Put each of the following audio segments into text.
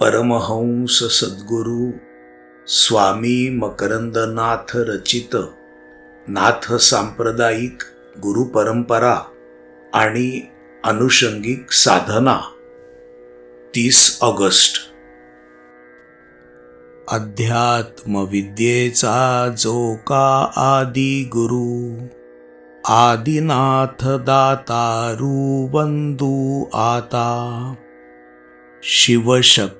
परमहंस सद्गुरु स्वामी मकरंदनाथ रचित नाथ सांप्रदायिक गुरु परंपरा आणि अनुषंगिक साधना. तीस ऑगस्ट. अध्यात्मविद्येचा जो का आदि गुरु आदिनाथ दातारू बंधू आता. शिवशक्ती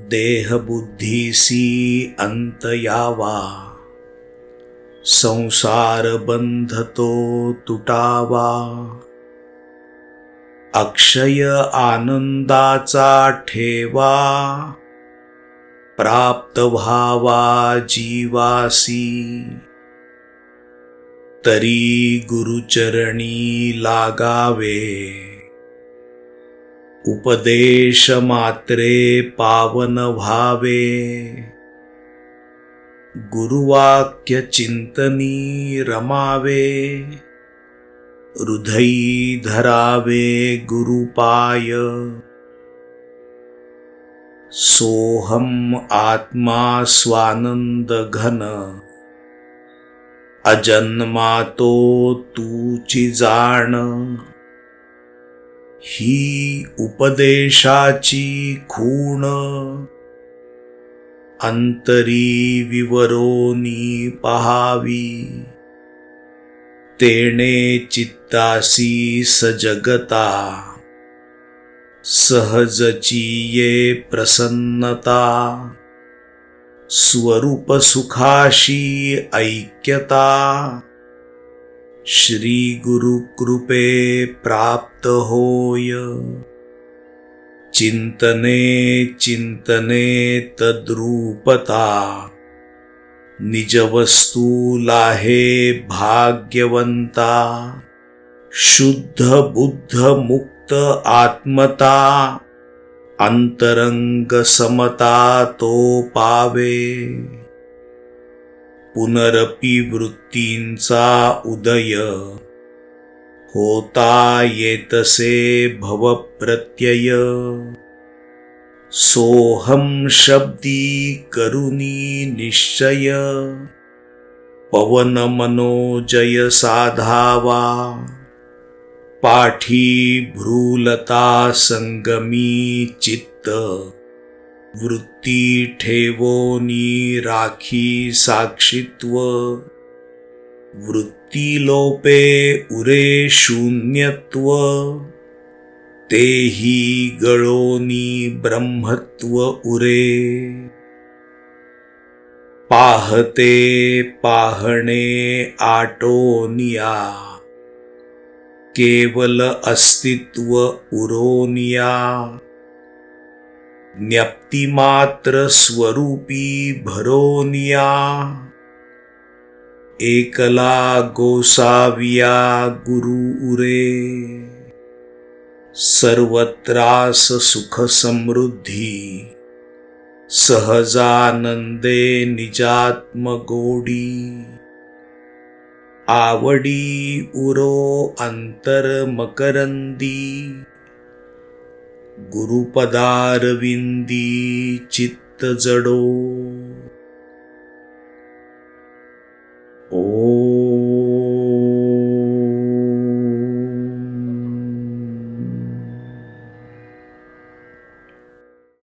देहबुद्धीसी अंत यावा संसार बंध तो तुटावा। अक्षय आनंदाचा ठेवा। प्राप्त व्हावा जीवासी। तरी गुरुचरणी लागावे। उपदेश मात्रे पावन व्हावे गुरुवाक्य चिंतनी रमावे हृदयी धरावे गुरुपाय। सोहम आत्मा स्वानंद घन अजन्मातो तूची जाण ही उपदेशाची खूण. अंतरी विवरोनी पहावी. तेणे चित्तासी सजगता. सहजची ये प्रसन्नता. स्वरूप सुखाशी ऐक्यता. श्री गुरु कृपे प्राप्त होय। चिंतने चिंतने तद्रूपता। निजवस्तू लाहे भाग्यवंता। शुद्ध बुद्ध मुक्त आत्मता। अंतरंग समता तो पावे। पुनरपी वृत्तींचा उदय. होता येतसे भवप्रत्यय. सोहम शब्दी करुनी निश्चय. पवन मनोजय साधावा पाठी भ्रूलता संगमी चित्त. वृत्ती ठेवोनी राखी साक्षित्व. वृत्ती लोपे उरे शून्यत्व. तेही गळोनी ब्रह्मत्व उरे. पाहते पाहणे आटोनिया केवल अस्तित्व उरोनिया न्यप्तिमात्र स्वरूपी भरोनिया। एकला गोसाविया गुरु उरे। सर्वत्रास सुख समृद्धी। सहजानंदे निजात्म गोडी। आवडी उरो अंतर गुरुपदारविन्दी चित्तजडो ओ